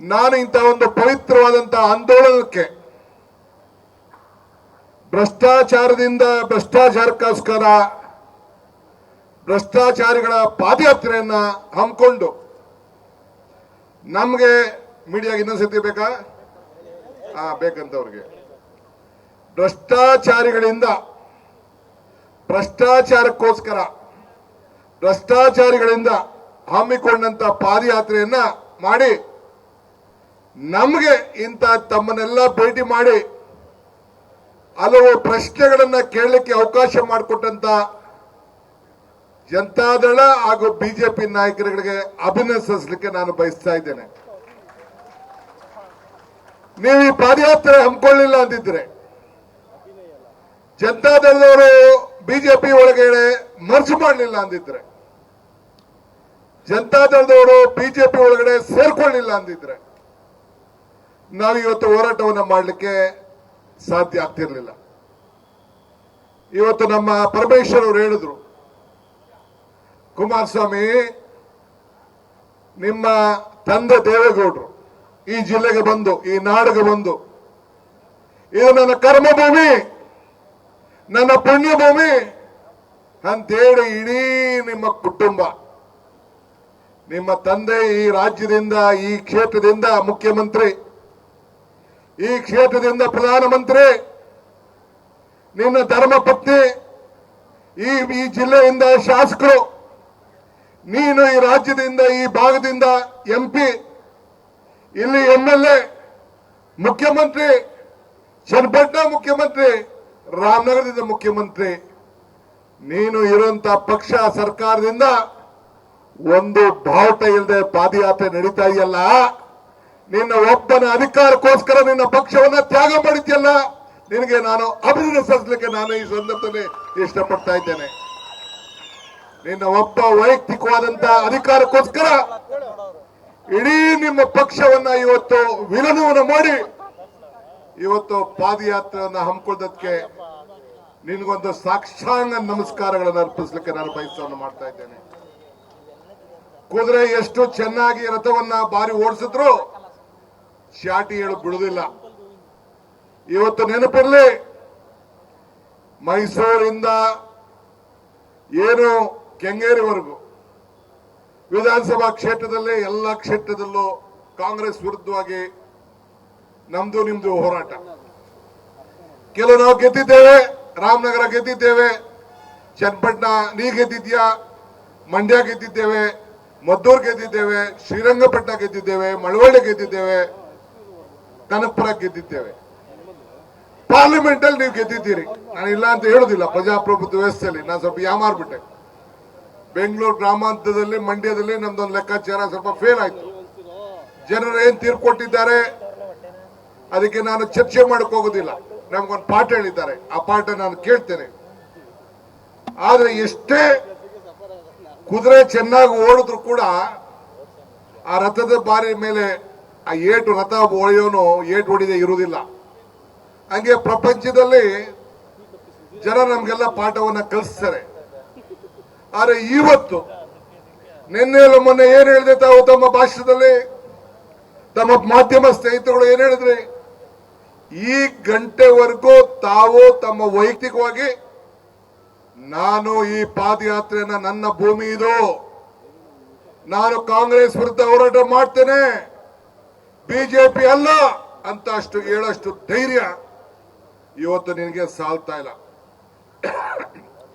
ನಾನು ಇಂಥ ಒಂದು ಪವಿತ್ರವಾದಂತಹ ಆಂದೋಲನಕ್ಕೆ ಭ್ರಷ್ಟಾಚಾರದಿಂದ ಭ್ರಷ್ಟಾಚಾರಕ್ಕೋಸ್ಕರ ಭ್ರಷ್ಟಾಚಾರಿಗಳ ಪಾದಯಾತ್ರೆಯನ್ನ ಹಮ್ಮಿಕೊಂಡು ನಮಗೆ ಮೀಡಿಯಾಗೆ ಇನ್ನೊಂದ್ಸತಿ ಬೇಕಾ? ಹಾ ಬೇಕಂತವ್ರಿಗೆ. ಭ್ರಷ್ಟಾಚಾರಿಗಳಿಂದ ಭ್ರಷ್ಟಾಚಾರಕ್ಕೋಸ್ಕರ ಭ್ರಷ್ಟಾಚಾರಿಗಳಿಂದ ಹಮ್ಮಿಕೊಂಡಂತ ಪಾದಯಾತ್ರೆಯನ್ನ ಮಾಡಿ ನಮಗೆ ಇಂಥ ತಮ್ಮನ್ನೆಲ್ಲ ಭೇಟಿ ಮಾಡಿ ಹಲವು ಪ್ರಶ್ನೆಗಳನ್ನ ಕೇಳಲಿಕ್ಕೆ ಅವಕಾಶ ಮಾಡಿಕೊಟ್ಟಂತ ಜನತಾದಳ ಹಾಗೂ ಬಿಜೆಪಿ ನಾಯಕರುಗಳಿಗೆ ಅಭಿನಂದಿಸಲಿಕ್ಕೆ ನಾನು ಬಯಸ್ತಾ ಇದ್ದೇನೆ. ನೀವು ಈ ಪಾದಯಾತ್ರೆ ಹಮ್ಮಿಕೊಳ್ಳಿಲ್ಲ ಅಂದಿದ್ರೆ ಜನತಾದಳದವರು ಬಿಜೆಪಿ ಒಳಗಡೆ ಮರ್ಜ್ ಮಾಡಲಿಲ್ಲ ಅಂದಿದ್ರೆ ಜನತಾದಳದವರು ಬಿಜೆಪಿ ಒಳಗಡೆ ಸೇರ್ಕೊಳ್ಳಿಲ್ಲ ಅಂದಿದ್ರೆ ನಾವು ಇವತ್ತು ಹೋರಾಟವನ್ನು ಮಾಡಲಿಕ್ಕೆ ಸಾಧ್ಯ ಆಗ್ತಿರ್ಲಿಲ್ಲ. ಇವತ್ತು ನಮ್ಮ ಪರಮೇಶ್ವರ್ ಅವರು ಹೇಳಿದ್ರು, ಕುಮಾರಸ್ವಾಮಿ, ನಿಮ್ಮ ತಂದೆ ದೇವೇಗೌಡರು ಈ ಜಿಲ್ಲೆಗೆ ಬಂದು, ಈ ನಾಡಿಗೆ ಬಂದು, ಇದು ನನ್ನ ಕರ್ಮಭೂಮಿ, ನನ್ನ ಪುಣ್ಯಭೂಮಿ ಅಂತೇಳಿ ಇಡೀ ನಿಮ್ಮ ಕುಟುಂಬ, ನಿಮ್ಮ ತಂದೆ ಈ ರಾಜ್ಯದಿಂದ, ಈ ಕ್ಷೇತ್ರದಿಂದ ಮುಖ್ಯಮಂತ್ರಿ ಈ ಕ್ಷೇತ್ರದಿಂದ ಪ್ರಧಾನಮಂತ್ರಿ, ನಿನ್ನ ಧರ್ಮಪತ್ನಿ, ಈ ಈ ಜಿಲ್ಲೆಯಿಂದ ಶಾಸಕರು, ನೀನು ಈ ರಾಜ್ಯದಿಂದ, ಈ ಭಾಗದಿಂದ ಎಂಪಿ ಇಲ್ಲಿ ಎಂ ಎಲ್ ಎ ಮುಖ್ಯಮಂತ್ರಿ, ಚನ್ನಪಟ್ಟಣ ಮುಖ್ಯಮಂತ್ರಿ, ರಾಮನಗರದಿಂದ ಮುಖ್ಯಮಂತ್ರಿ, ನೀನು ಇರುವಂತ ಪಕ್ಷ ಸರ್ಕಾರದಿಂದ ಒಂದು ಬಾವುಟ ಇಲ್ಲದೆ ಪಾದಯಾತ್ರೆ ನಡೀತಾ ಇದೆಯಲ್ಲ? ನಿನ್ನ ಒಬ್ಬನ ಅಧಿಕಾರಕ್ಕೋಸ್ಕರ ನಿನ್ನ ಪಕ್ಷವನ್ನ ತ್ಯಾಗ ಮಾಡಿದ್ಯಲ್ಲ, ನಿನಗೆ ನಾನು ಅಭಿನಂದಿಸಲಿಕ್ಕೆ ನಾನು ಈ ಸಂದರ್ಭದಲ್ಲಿ ಇಷ್ಟಪಡ್ತಾ ಇದ್ದೇನೆ. ನಿನ್ನ ಒಬ್ಬ ವೈಯಕ್ತಿಕವಾದಂತ ಅಧಿಕಾರಕ್ಕೋಸ್ಕರ ಇಡೀ ನಿಮ್ಮ ಪಕ್ಷವನ್ನ ಇವತ್ತು ವಿಲನವನ್ನು ಮಾಡಿ, ಇವತ್ತು ಪಾದಯಾತ್ರೆಯನ್ನ ಹಮ್ಮಿಕೊಳ್ಳೋದಕ್ಕೆ ನಿನಗೊಂದು ಸಾಕ್ಷಾಂಗ ನಮಸ್ಕಾರಗಳನ್ನು ಅರ್ಪಿಸಲಿಕ್ಕೆ ನಾನು ಬಯಸವನ್ನು ಮಾಡ್ತಾ ಇದ್ದೇನೆ. ಕುದುರೆ ಎಷ್ಟು ಚೆನ್ನಾಗಿ ರಥವನ್ನ ಬಾರಿ ಓಡಿಸಿದ್ರು ಶಾಟಿ ಹೇಳಕ್ ಬಿಡುದಿಲ್ಲ. ಇವತ್ತು ನೆನಪಿರಲಿ, ಮೈಸೂರಿಂದ ಏನು ಕೆಂಗೇರಿವರೆಗೂ ವಿಧಾನಸಭಾ ಕ್ಷೇತ್ರದಲ್ಲಿ ಎಲ್ಲ ಕ್ಷೇತ್ರದಲ್ಲೂ ಕಾಂಗ್ರೆಸ್ ವಿರುದ್ಧವಾಗಿ ನಮ್ದು ನಿಮ್ದು ಹೋರಾಟ. ಕೆಲವು ನಾವು ಗೆದ್ದಿದ್ದೇವೆ, ರಾಮನಗರ ಗೆದ್ದಿದ್ದೇವೆ, ಚನ್ನಪಟ್ಟಣ, ನೀ ಗೆದ್ದಿದ್ಯಾ, ಮಂಡ್ಯ ಗೆದ್ದಿದ್ದೇವೆ, ಮದ್ದೂರು ಗೆದ್ದಿದ್ದೇವೆ, ಶ್ರೀರಂಗಪಟ್ಟಣ ಗೆದ್ದಿದ್ದೇವೆ, ಮಳವಳ್ಳಿ ಗೆದ್ದಿದ್ದೇವೆ ಕನಕಪುರ ಗೆದ್ದಿದ್ದೇವೆ. ಪಾರ್ಲಿಮೆಂಟ್ ಅಲ್ಲಿ ನೀವು ಗೆದ್ದಿದ್ದೀರಿ. ನಾನು ಇಲ್ಲ ಅಂತ ಹೇಳುದಿಲ್ಲ, ಪ್ರಜಾಪ್ರಭುತ್ವ ವ್ಯವಸ್ಥೆಯಲ್ಲಿ. ನಾನು ಸ್ವಲ್ಪ ಯಾಮಾರ್ಬಿಟ್ಟೆ ಬೆಂಗಳೂರು ಗ್ರಾಮಾಂತರದಲ್ಲಿ, ಮಂಡ್ಯದಲ್ಲಿ ನಮ್ದೊಂದು ಲೆಕ್ಕಾಚಾರ ಸ್ವಲ್ಪ ಫೇಲ್ ಆಯ್ತು. ಜನರು ಏನ್ ತೀರ್ಕೊಟ್ಟಿದ್ದಾರೆ ಅದಕ್ಕೆ ನಾನು ಚರ್ಚೆ ಮಾಡಕ್ ಹೋಗೋದಿಲ್ಲ. ನಮ್ಗೊಂದು ಪಾಠ ಹೇಳಿದ್ದಾರೆ. ಆ ಪಾಠ ನಾನು ಕೇಳ್ತೇನೆ. ಆದ್ರೆ ಎಷ್ಟೇ ಕುದುರೆ ಚೆನ್ನಾಗಿ ಓಡಿದ್ರು ಕೂಡ ಆ ರಥದ ಬಾರಿ ಮೇಲೆ ಆ ಏಟು ರಥ ಒಳೆಯೋನು ಏಟು ಹೊಡಿದೆ ಇರುವುದಿಲ್ಲ. ಹಂಗೆ ಪ್ರಪಂಚದಲ್ಲಿ ಜನ ನಮ್ಗೆಲ್ಲ ಪಾಠವನ್ನ ಕಲಿಸ್ತಾರೆ. ಆದ್ರೆ ಇವತ್ತು ನಿನ್ನೆ ಮೊನ್ನೆ ಏನ್ ಹೇಳಿದೆ ತಾವು ತಮ್ಮ ಭಾಷಣದಲ್ಲಿ? ತಮ್ಮ ಮಾಧ್ಯಮ ಸ್ನೇಹಿತರುಗಳು ಏನ್ ಹೇಳಿದ್ರಿ? ಈ ಗಂಟೆವರೆಗೂ ತಾವು ತಮ್ಮ ವೈಯಕ್ತಿಕವಾಗಿ ನಾನು ಈ ಪಾದಯಾತ್ರೆಯನ್ನ ನನ್ನ ಭೂಮಿ ಇದು ನಾನು ಕಾಂಗ್ರೆಸ್ ವಿರುದ್ಧ ಹೋರಾಟ ಮಾಡ್ತೇನೆ. ಬಿಜೆಪಿ ಅಲ್ಲ ಅಂತ ಅಷ್ಟು ಹೇಳಷ್ಟು ಧೈರ್ಯ ಇವತ್ತು ನಿನಗೆ ಸಾಲ್ತಾ ಇಲ್ಲ.